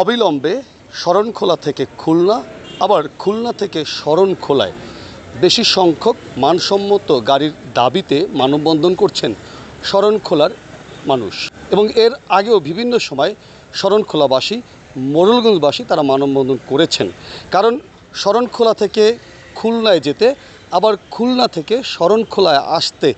অবিলম্বে শরণখোলা থেকে খুলনা, আবার খুলনা থেকে শরণখোলায়। বেশি সংখ্যক মানসম্মত গাড়ির দাবিতে মানববন্ধন করছেন শরণখোলার মানুষ। এবং এর আগেও বিভিন্ন সময় শরণখোলাবাসী মোড়লগঞ্জবাসী তারা মানববন্ধন করেছেন। কারণ শরণখোলা থেকে খুলনায় যেতে, আবার খুলনা থেকে শরণখোলায় আসতে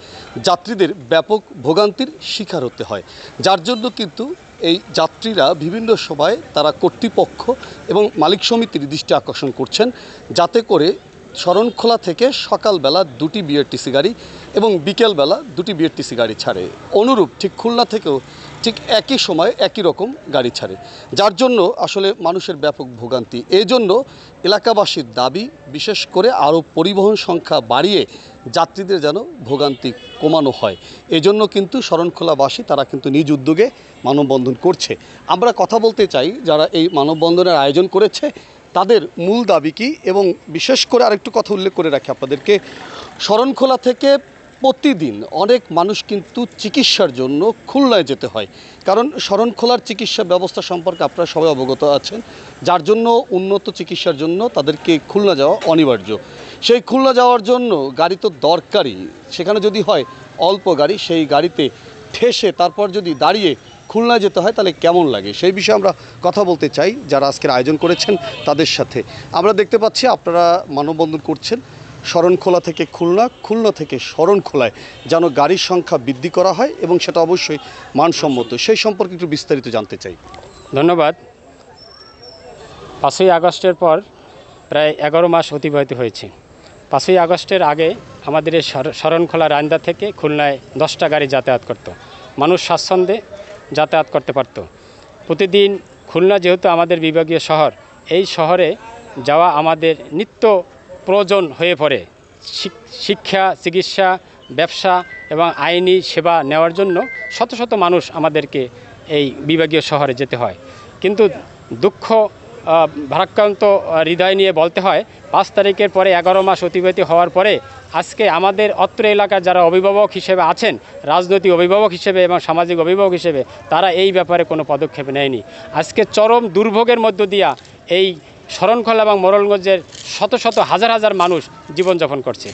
যাত্রীদের ব্যাপক ভোগান্তির শিকার হতে হয়। যার জন্য কিন্তু এই যাত্রীরা বিভিন্ন সময় তারা কর্তৃপক্ষ এবং মালিক সমিতির দৃষ্টি আকর্ষণ করছেন, যাতে করে শরণখোলা থেকে সকালবেলা দুটি বিআরটিসি গাড়ি এবং বিকেলবেলা দুটি বিআরটিসি গাড়ি ছাড়ে। অনুরূপ ঠিক খুলনা থেকেও ঠিক একই সময় একই রকম গাড়ি ছাড়ে। যার জন্য আসলে মানুষের ব্যাপক ভোগান্তি। এই জন্য এলাকাবাসীর দাবি, বিশেষ করে আরও পরিবহন সংখ্যা বাড়িয়ে যাত্রীদের যেন ভোগান্তি কমানো হয়। এজন্য কিন্তু শরণখোলাবাসী তারা কিন্তু নিজ উদ্যোগে মানববন্ধন করছে। আমরা কথা বলতে চাই, যারা এই মানববন্ধনের আয়োজন করেছে, তাদের মূল দাবি কী? এবং বিশেষ করে আরেকটু কথা উল্লেখ করে রাখি আপনাদেরকে। শরণখোলা থেকে প্রতিদিন অনেক মানুষ কিন্তু চিকিৎসার জন্য খুলনায় যেতে হয়। কারণ শরণখোলার চিকিৎসা ব্যবস্থা সম্পর্কে আপনারা সবাই অবগত আছেন। যার জন্য উন্নত চিকিৎসার জন্য তাদেরকে খুলনা যাওয়া অনিবার্য। সেই খুলনা যাওয়ার জন্য গাড়ি তো দরকারই। সেখানে যদি হয় অল্প গাড়ি, সেই গাড়িতে ঠেসে তারপর যদি দাঁড়িয়ে খুলনা যেতে হয় তাহলে কেমন লাগে? সেই বিষয়ে আমরা কথা বলতে চাই। যারা আজকের আয়োজন করেছেন তাদের সাথে। আমরা দেখতে পাচ্ছি আপনারা মানববন্ধন করছেন। শরণখোলা থেকে খুলনা খুলনা থেকে শরণখোলায় যেন গাড়ির সংখ্যা বৃদ্ধি করা হয় এবং সেটা অবশ্যই মানসম্মত। সেই সম্পর্কে একটু বিস্তারিত জানতে চাই। ধন্যবাদ। পাঁচই আগস্টের পর প্রায় এগারো মাস অতিবাহিত হয়েছে। পাঁচই আগস্টের আগে আমাদের এই শর- শরণখোলা রান্দা থেকে খুলনায় দশটা গাড়ি যাতায়াত করত। মানুষ স্বাচ্ছন্দ্যে যাতায়াত করতে পারত। প্রতিদিন খুলনা যেহেতু আমাদের বিভাগীয় শহর, এই শহরে যাওয়া আমাদের নিত্য প্রয়োজন হয়ে পড়ে। শিক- শিক্ষা, চিকিৎসা, ব্যবসা এবং আইনি সেবা নেওয়ার জন্য শত শত মানুষ আমাদেরকে এই বিভাগীয় শহরে যেতে হয়। কিন্তু দুঃখ ভারাক্রান্ত হৃদয় নিয়ে বলতে হয়, পাঁচ তারিখের পরে এগারো মাস অতিবাহিত হওয়ার পরে আজকে আমাদের অত্র এলাকার যারা অভিভাবক হিসেবে আছেন, রাজনৈতিক অভিভাবক হিসেবে এবং সামাজিক অভিভাবক হিসেবে, তারা এই ব্যাপারে কোনো পদক্ষেপ নেয়নি। আজকে চরম দুর্ভোগের মধ্য দিয়া এই শরণখোলা এবং মোরলগঞ্জের শত শত হাজার হাজার মানুষ জীবনযাপন করছে।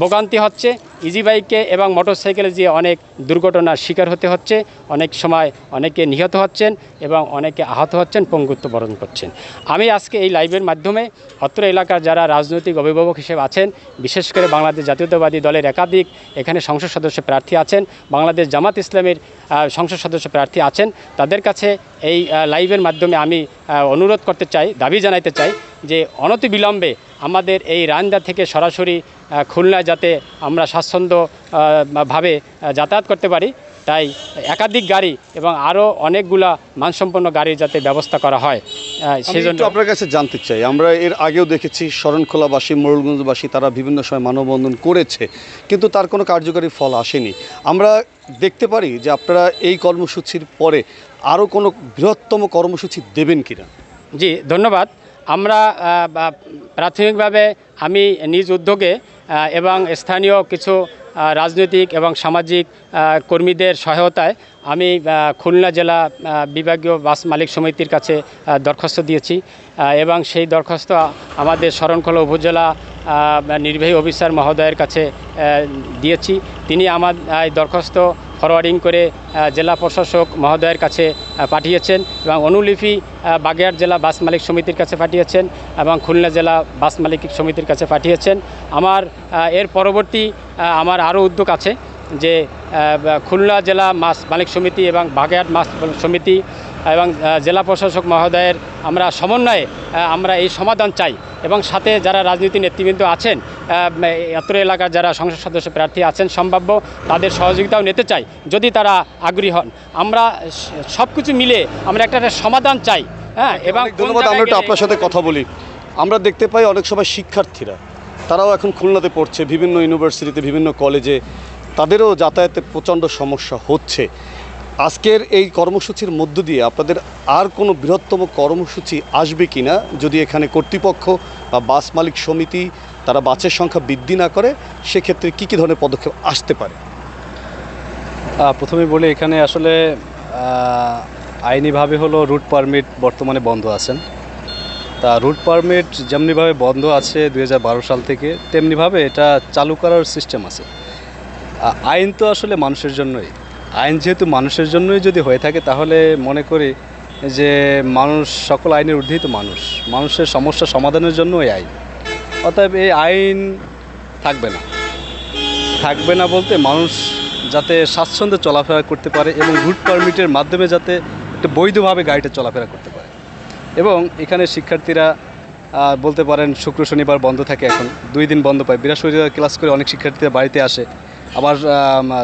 ভোগান্তি হচ্ছে। ইজি বাইকে এবং মোটরসাইকেলে যে অনেক দুর্ঘটনার শিকার হতে হচ্ছে, অনেক সময় অনেকে নিহত হচ্ছেন এবং অনেকে আহত হচ্ছেন, পঙ্গুত্ব বরণ করছেন। আমি আজকে এই লাইভের মাধ্যমে অত্র এলাকার যারা রাজনৈতিক অভিভাবক হিসেবে আছেন, বিশেষ করে বাংলাদেশ জাতীয়তাবাদী দলের একাধিক, এখানে সংসদ সদস্য প্রার্থী আছেন, বাংলাদেশ জামাত ইসলামের সংসদ সদস্য প্রার্থী আছেন, তাদের কাছে এই লাইভের মাধ্যমে আমি অনুরোধ করতে চাই, দাবি জানাইতে চাই যে অনতিবিলম্বে আমাদের এই রান্দা থেকে সরাসরি আহ, খুলনায় যাতে আমরা স্বাচ্ছন্দ্য আহ, ভাবে আহ, যাতায়াত করতে পারি তাই একাধিক গাড়ি এবং আরও অনেকগুলা মানসম্পন্ন গাড়ির যাতে ব্যবস্থা করা হয় সেই জন্য আপনার কাছে জানতে চাই আমরা এর আগেও দেখেছি শরণখোলাবাসী মোড়লগঞ্জবাসী তারা বিভিন্ন সময় মানববন্ধন করেছে কিন্তু তার কোনো কার্যকরী ফল আসেনি। আমরা দেখতে পারি যে আপনারা এই কর্মসূচির পরে আরও কোনো বৃহত্তম কর্মসূচি দেবেন কিনা? জি ধন্যবাদ। আমরা প্রাথমিকভাবে আমি নিজ উদ্যোগে এবং স্থানীয় কিছু রাজনৈতিক এবং সামাজিক কর্মীদের সহায়তায় আমি খুলনা জেলা বিভাগীয় বাস মালিক সমিতির কাছে দরখাস্ত দিয়েছি। এবং সেই দরখাস্ত আমাদের শরণখোলা উপজেলা নির্বাহী অফিসার মহোদয়ের কাছে দিয়েছি। তিনি আমার দরখাস্ত ফরওয়ার্ডিং করে জেলা প্রশাসক মহোদয়ের কাছে পাঠিয়েছেন এবং অনুলিপি বাগেয়ার জেলা বাস মালিক সমিতির কাছে পাঠিয়েছেন এবং খুলনা জেলা বাস মালিক সমিতির কাছে পাঠিয়েছেন। আমার এর পরবর্তী আমার আরও উদ্যোগ আছে যে খুলনা জেলা মাস মালিক সমিতি এবং বাগেয়ার মাস সমিতি এবং জেলা প্রশাসক মহোদয়ের আমরা সমন্বয়ে আমরা এই সমাধান চাই। এবং সাথে যারা রাজনীতি নেতৃবৃন্দ আছেন এত এলাকার যারা সংসদ সদস্য প্রার্থী আছেন সম্ভাব্য তাদের সহযোগিতাও নিতে চাই যদি তারা আগ্রহী হন। আমরা সব কিছু মিলে আমরা একটা একটা সমাধান চাই হ্যাঁ এবং ধন্যবাদ আমরা একটু আপনার সাথে কথা বলি। আমরা দেখতে পাই অনেক সময় শিক্ষার্থীরা তারাও এখন খুলনাতে পড়ছে বিভিন্ন ইউনিভার্সিটিতে বিভিন্ন কলেজে তাদেরও যাতায়াতে প্রচণ্ড সমস্যা হচ্ছে। আজকের এই কর্মসূচির মধ্য দিয়ে আপনাদের আর কোনো বৃহত্তম কর্মসূচি আসবে কি না? যদি এখানে কর্তৃপক্ষ বা বাস মালিক সমিতি, তারা বাসের সংখ্যা বৃদ্ধি না করে, সেক্ষেত্রে কী কী ধরনের পদক্ষেপ আসতে পারে? প্রথমে বলি, এখানে আসলে আইনিভাবে হলো রুট পারমিট বর্তমানে বন্ধ আছেন। তা রুট পারমিট যেমনিভাবে বন্ধ আছে দু হাজার বারো সাল থেকে, তেমনিভাবে এটা চালু করার সিস্টেম আছে। আইন তো আসলে মানুষের জন্যই। আইন যেহেতু মানুষের জন্যই যদি হয়ে থাকে, তাহলে মনে করি যে মানুষ, সকল আইনের ঊর্ধ্বেই মানুষ। মানুষের সমস্যা সমাধানের জন্য এই আইন। অতএব এই আইন থাকবে না। থাকবে না বলতে মানুষ যাতে স্বাচ্ছন্দ্যে চলাফেরা করতে পারে এবং রুট পারমিটের মাধ্যমে যাতে একটা বৈধভাবে গাড়িটা চলাফেরা করতে পারে। এবং এখানে শিক্ষার্থীরা বলতে পারেন শুক্র শনিবার বন্ধ থাকে এখন। দুই দিন বন্ধ পায়। বৃহস্পতিবার ক্লাস করে অনেক শিক্ষার্থীরা বাড়িতে আসে। আবার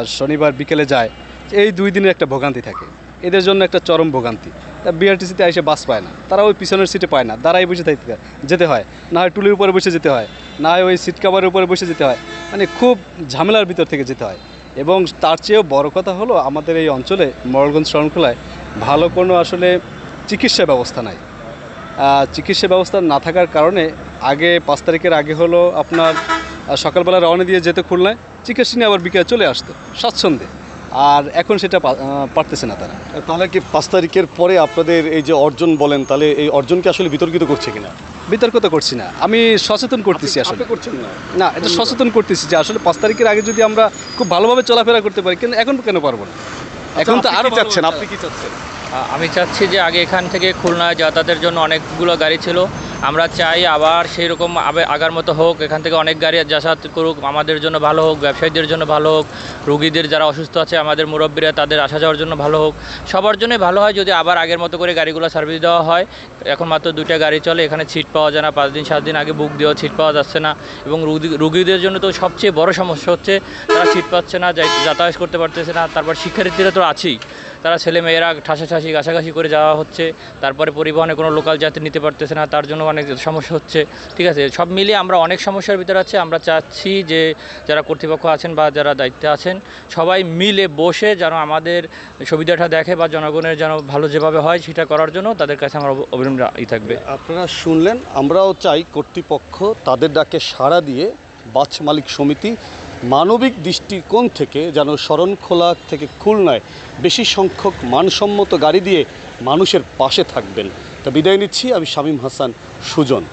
শনিবার বিকেলে যায়। এই দুই দিনের একটা ভোগান্তি থাকে। এদের জন্য একটা চরম ভোগান্তি। তা বিআরটিসিতে এসে বাস পায় না। তারা ওই পিছনের সিটে পায় না। দাঁড়াই বসে থাকতে যেতে হয়। না হয় টুলির উপরে বসে যেতে হয়। না হয় ওই সিট কাভারের উপরে বসে যেতে হয়। মানে খুব ঝামেলার ভিতর থেকে যেতে হয়। এবং তার চেয়েও বড় কথা হলো, আমাদের এই অঞ্চলে মরলগঞ্জ শরণখোলায় ভালো কোনো আসলে চিকিৎসা ব্যবস্থা নাই। চিকিৎসা ব্যবস্থা না থাকার কারণে আগে পাঁচ তারিখের আগে হলো আপনার সকালবেলা রওনা দিয়ে যেতে খুলনায়। চিকিৎসা নিয়ে আবার বিকেলে চলে আসতো। স্বাচ্ছন্দ্যে। আর এখন সেটা পারতেছে না তারা। তাহলে কি পাঁচ তারিখের পরে আপনাদের এই যে অর্জন বলেন তাহলে এই অর্জনকে আসলে বিতর্কিত করছে কিনা? বিতর্ক তো করছি না। আমি সচেতন করতেছি আসলে। করছেন না? না এটা সচেতন করতেছি যে আসলে পাঁচ তারিখের আগে যদি আমরা খুব ভালোভাবে চলাফেরা করতে পারি কিন্তু এখন কেন পারব না? এখন তো আরও চাচ্ছেন? আপনি কি চাচ্ছেন? আমি চাচ্ছি যে আগে এখান থেকে খুলনা যাতায়াতের জন্য অনেকগুলো গাড়ি ছিল। আমরা চাই আবার সেই রকম আগার মতো হোক, এখান থেকে অনেক গাড়ি যাতায়াত করুক, আমাদের জন্য ভালো হোক, ব্যবসায়ীদের জন্য ভালো হোক, রুগীদের যারা অসুস্থ আছে, আমাদের মুরব্বীরা তাদের আসা যাওয়ার জন্য ভালো হোক। সবার জন্যই ভালো হয় যদি আবার আগের মতো করে গাড়িগুলো সার্ভিস দেওয়া হয়। এখন মাত্র দুইটা গাড়ি চলে, এখানে সিট পাওয়া যায় না, পাঁচ দিন, সাত দিন আগে বুক দেওয়া সিট পাওয়া যাচ্ছে না। এবং রুগী- রুগীদের জন্য তো সবচেয়ে বড় সমস্যা হচ্ছে, তারা সিট পাচ্ছে না যাতায়াত করতে পারতেছে না, তারপর শিক্ষার্থীরা তো আছেই। তারা ছেলে মেয়েরা ঠাসাঠাসি ঘাসাঘাসি করে যাওয়া হচ্ছে, তারপরে পরিবহনে কোনো লোকাল যাত্রী নিতে পারতেছে না, তার জন্য অনেক সমস্যা হচ্ছে, ঠিক আছে? সব মিলিয়ে আমরা অনেক সমস্যার ভিতরে আছে, আমরা চাচ্ছি যে যারা কর্তৃপক্ষ আছেন বা যারা দায়িত্বে আছেন, সবাই মিলে বসে যেন আমাদের সুবিধাটা দেখে বা জনগণের যেন ভালো যেভাবে হয় সেটা করার জন্য তাদের কাছে আমার অবিলম্ব ই থাকবে। আপনারা শুনলেন, আমরাও চাই কর্তৃপক্ষ তাদের ডাকে সাড়া দিয়ে বাস মালিক সমিতি মানবিক দৃষ্টিকোণ থেকে যেন শরণখোলা থেকে খুলনায় বেশি সংখ্যক মানসম্মত গাড়ি দিয়ে মানুষের পাশে থাকবেন। তা বিদায় নিচ্ছি, আমি শামীম হাসান, সুজন।